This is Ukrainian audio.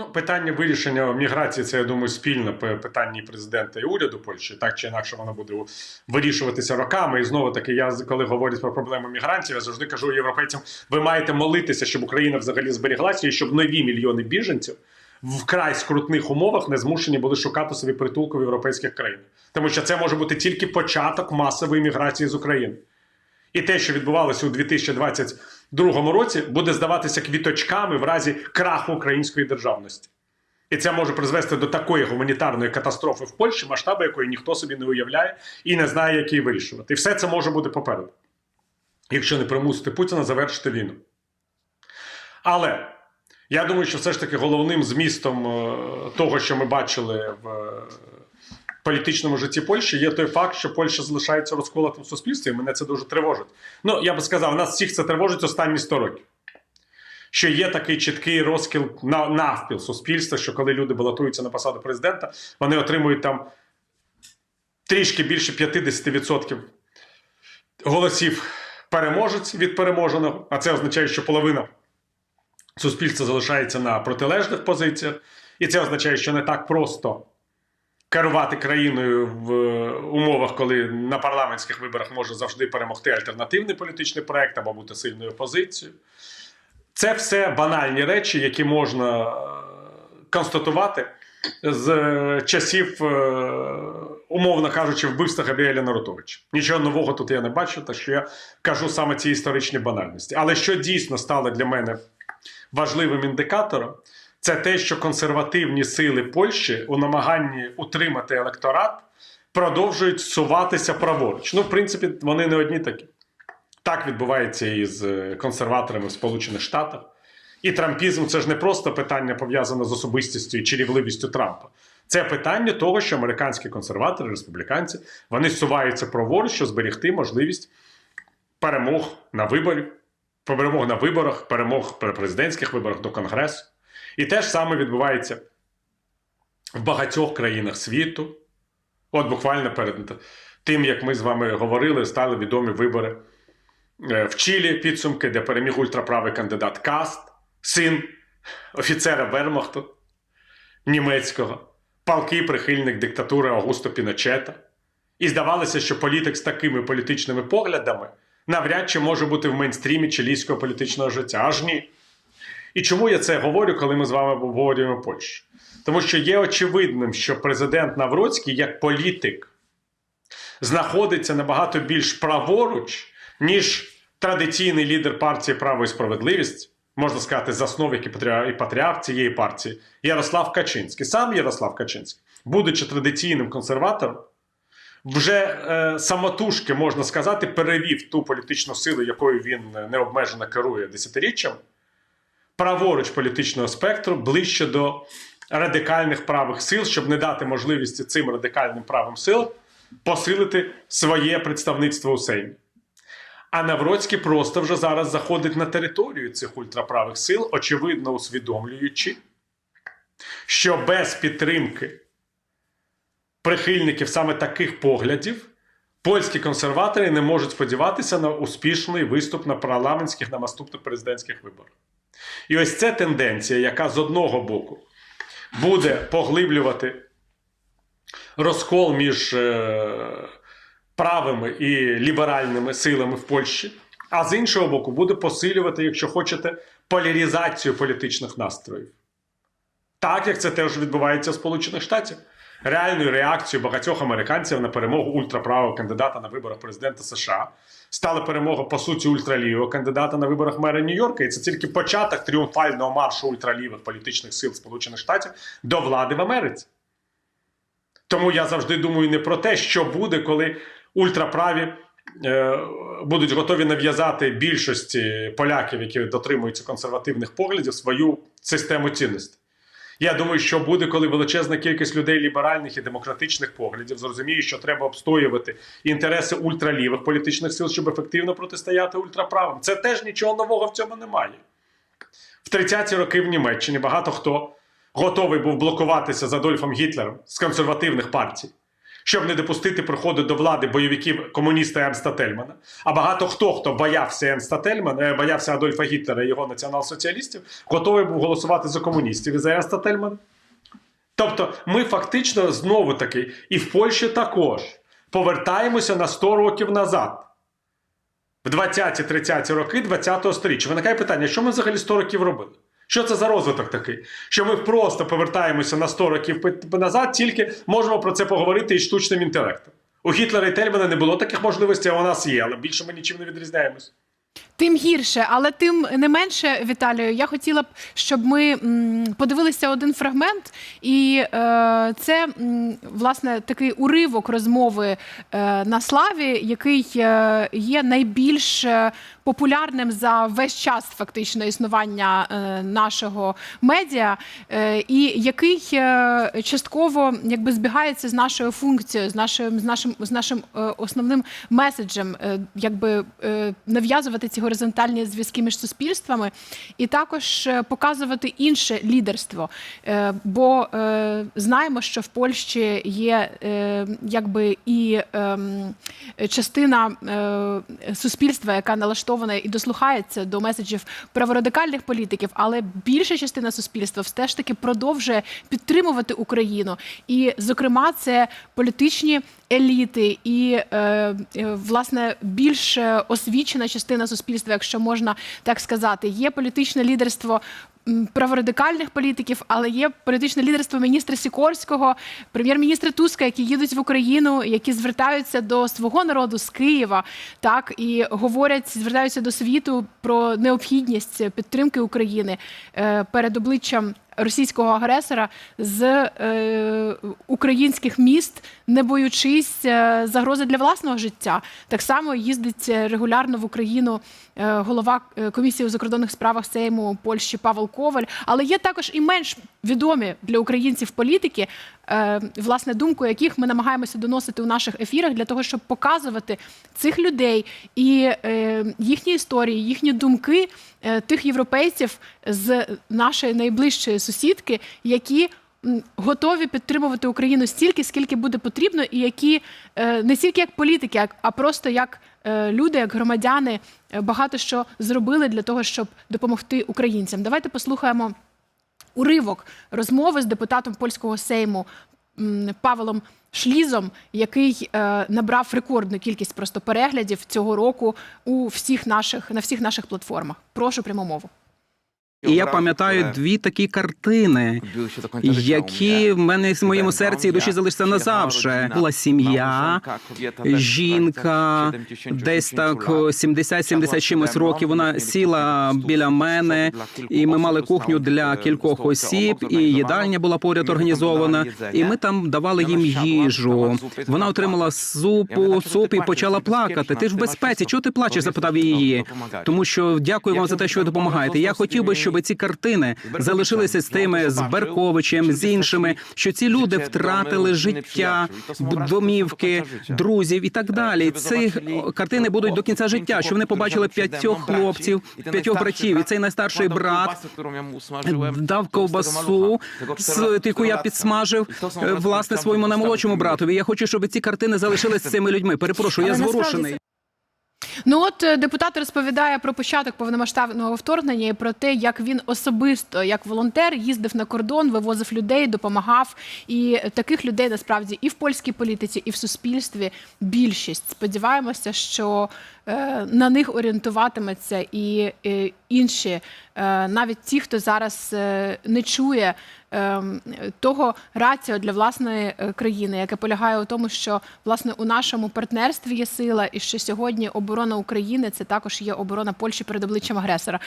Ну, питання вирішення міграції це, я думаю, спільне питання президента і уряду Польщі. Так чи інакше воно буде вирішуватися роками. І знову таки, я коли говорю про проблему мігрантів, я завжди кажу європейцям: ви маєте молитися, щоб Україна взагалі зберіглася і щоб нові мільйони біженців вкрай скрутних умовах не змушені були шукати собі притулку в європейських країнах. Тому що це може бути тільки початок масової міграції з України. І те, що відбувалося у 2022 році, буде здаватися квіточками в разі краху української державності. І це може призвести до такої гуманітарної катастрофи в Польщі, масштаби якої ніхто собі не уявляє і не знає, як її вирішувати. І все це може бути попереду, якщо не примусити Путіна завершити війну. Але я думаю, що все ж таки головним змістом е, того, що ми бачили в політичному житті Польщі, є той факт, що Польща залишається розколотим в суспільстві, і мене це дуже тривожить. Ну, я би сказав, нас всіх це тривожить останні 100 років. Що є такий чіткий розкіл на навпіл суспільства, що коли люди балотуються на посаду президента, вони отримують там трішки більше 50% голосів переможець від переможеного, а це означає, що половина суспільства залишається на протилежних позиціях, і це означає, що не так просто керувати країною в е, умовах, коли на парламентських виборах може завжди перемогти альтернативний політичний проект або бути сильною опозицією. Це все банальні речі, які можна е, констатувати з е, часів, умовно кажучи, вбивства Габріеля Нарутовича. Нічого нового тут я не бачу, так що я кажу саме ці історичні банальності. Але що дійсно стало для мене важливим індикатором, це те, що консервативні сили Польщі у намаганні утримати електорат продовжують суватися праворуч. Ну, в принципі, вони не одні такі. Так відбувається і з е, консерваторами в Сполучених Штатах. І трампізм це ж не просто питання пов'язане з особистістю і чарівливістю Трампа. Це питання того, що американські консерватори, республіканці, вони суваються праворуч, щоб зберегти можливість перемог на виборі, перемог на виборах, перемог при президентських виборах до Конгресу. І те ж саме відбувається в багатьох країнах світу. От буквально перед тим, як ми з вами говорили, стали відомі вибори е, в Чилі підсумки, де переміг ультраправий кандидат Каст, син офіцера Вермахту німецького, палкий прихильник диктатури Аугусто Піночета. І здавалося, що політик з такими політичними поглядами навряд чи може бути в мейнстрімі чилійського політичного життя. Аж ні. І чому я це говорю, коли ми з вами обговорюємо Польщу? Тому що є очевидним, що президент Навроцький як політик знаходиться набагато більш праворуч, ніж традиційний лідер партії Право і справедливість, можна сказати, засновник і патріарх, цієї партії Ярослав Качинський. Сам Ярослав Качинський, будучи традиційним консерватором, вже е, самотужки, можна сказати, перевів ту політичну силу, якою він необмежено керує десятиріччям, праворуч політичного спектру ближче до радикальних правих сил, щоб не дати можливості цим радикальним правим силам посилити своє представництво у Сеймі. А Навроцький просто вже зараз заходить на територію цих ультраправих сил, очевидно усвідомлюючи, що без підтримки прихильників саме таких поглядів польські консерватори не можуть сподіватися на успішний виступ на парламентських на наступних президентських виборах. І ось це тенденція, яка з одного боку буде поглиблювати розкол між е, правими і ліберальними силами в Польщі, а з іншого боку, буде посилювати, якщо хочете, поляризацію політичних настроїв. Так як це теж відбувається в Сполучених Штатів. Реальною реакцією багатьох американців на перемогу ультраправого кандидата на виборах президента США стала перемога по суті ультралівого кандидата на виборах мера Нью-Йорка. І це тільки початок тріумфального маршу ультралівих політичних сил Сполучених Штатів до влади в Америці. Тому я завжди думаю не про те, що буде, коли ультраправі е, будуть готові нав'язати більшості поляків, які дотримуються консервативних поглядів, свою систему цінностей. Я думаю, що буде, коли величезна кількість людей ліберальних і демократичних поглядів зрозуміє, що треба обстоювати інтереси ультралівих політичних сил, щоб ефективно протистояти ультраправим. Це теж нічого нового в цьому немає. В 30-ті роки в Німеччині багато хто готовий був блокуватися з Адольфом Гітлером з консервативних партій, щоб не допустити приходу до влади бойовиків комуніста Ернста Тельмана. А багато хто, хто боявся Ернста Тельмана, е, боявся Адольфа Гітлера і його націонал-соціалістів, готовий був голосувати за комуністів і за Ернста Тельмана. Тобто, ми фактично знову таки, і в Польщі також повертаємося на 100 років назад. В 20-30 роки 20-го сторіччя. Виникає питання, що ми взагалі 100 років робили? Що це за розвиток такий? Що ми просто повертаємося на 100 років назад, тільки можемо про це поговорити із штучним інтелектом. У Гітлера і Тельмана не було таких можливостей, а у нас є, але більше ми нічим не відрізняємось. Тим гірше, але тим не менше, Віталію, я хотіла б, щоб ми подивилися один фрагмент, і е, це власне такий уривок розмови е, на славі, який е, є найбільш е, популярним за весь час фактично існування е, нашого медіа, е, і який е, частково якби збігається з нашою функцією, з нашим з нашим з нашим основним меседжем, якби нав'язувати ці горизонтальні зв'язки між суспільствами, і також показувати інше лідерство. Бо знаємо, що в Польщі є якби і ем, частина суспільства, яка налаштована і дослухається до меседжів праворадикальних політиків, але більша частина суспільства все ж таки продовжує підтримувати Україну. І, зокрема, це політичні еліти і е, е, власне більш е, освічена частина суспільства, якщо можна так сказати. Є політичне лідерство. Праворадикальних політиків, але є політичне лідерство міністра Сікорського, прем'єр-міністра Туска, які їдуть в Україну, які звертаються до свого народу з Києва, так і говорять, звертаються до світу про необхідність підтримки України е, перед обличчям російського агресора з е, українських міст, не боючись е, загрози для власного життя. Так само їздить е, регулярно в Україну голова комісії у закордонних справах Сейму Польщі Павел Коваль. Але є також і менш відомі для українців політики, власне, думку яких ми намагаємося доносити у наших ефірах для того, щоб показувати цих людей і е, їхні історії, їхні думки е, тих європейців з нашої найближчої сусідки, які готові підтримувати Україну стільки, скільки буде потрібно, і які е, не тільки як політики, а просто як е, люди, як громадяни, е, багато що зробили для того, щоб допомогти українцям. Давайте послухаємо уривок розмови з депутатом польського сейму Павлом Шлізом, який е, набрав рекордну кількість просто переглядів цього року у всіх наших на всіх наших платформах. Прошу пряму мову. І я пам'ятаю дві такі картини, які в мене в моєму серці і душі залишаться назавжди. Була сім'я, жінка, десь так 70-70 чимось років. Вона сіла біля мене, і ми мали кухню для кількох осіб, і їдальня була поряд організована. І ми там давали їм їжу. Вона отримала зупу, суп і почала плакати. Ти ж в безпеці. Чого ти плачеш? запитав її. Тому що дякую вам за те, що ви допомагаєте. Я хотів би, щоб ці картини залишилися з тими з Берковичем, з іншими, що ці люди втратили життя, домівки, друзів і так далі. Ці картини будуть до кінця життя. Що вони побачили п'ятьох хлопців, п'ятьох братів, і цей найстарший брат дав ковбасу, яку я підсмажив е, власне своєму наймолодшому братові. Я хочу, щоб ці картини залишились з цими людьми. Перепрошую, я зворушений. Ну от е, депутат розповідає про початок повномасштабного вторгнення і про те, як він особисто, як волонтер, їздив на кордон, вивозив людей, допомагав. І таких людей насправді і в польській політиці, і в суспільстві більшість. Сподіваємося, що на них орієнтуватиметься і е, інші, е, навіть ті, хто зараз е, не чує. ем, Того раціо для власної е, країни, яке полягає у тому, що власне у нашому партнерстві є сила, і що сьогодні оборона України це також є оборона Польщі перед обличчям агресора.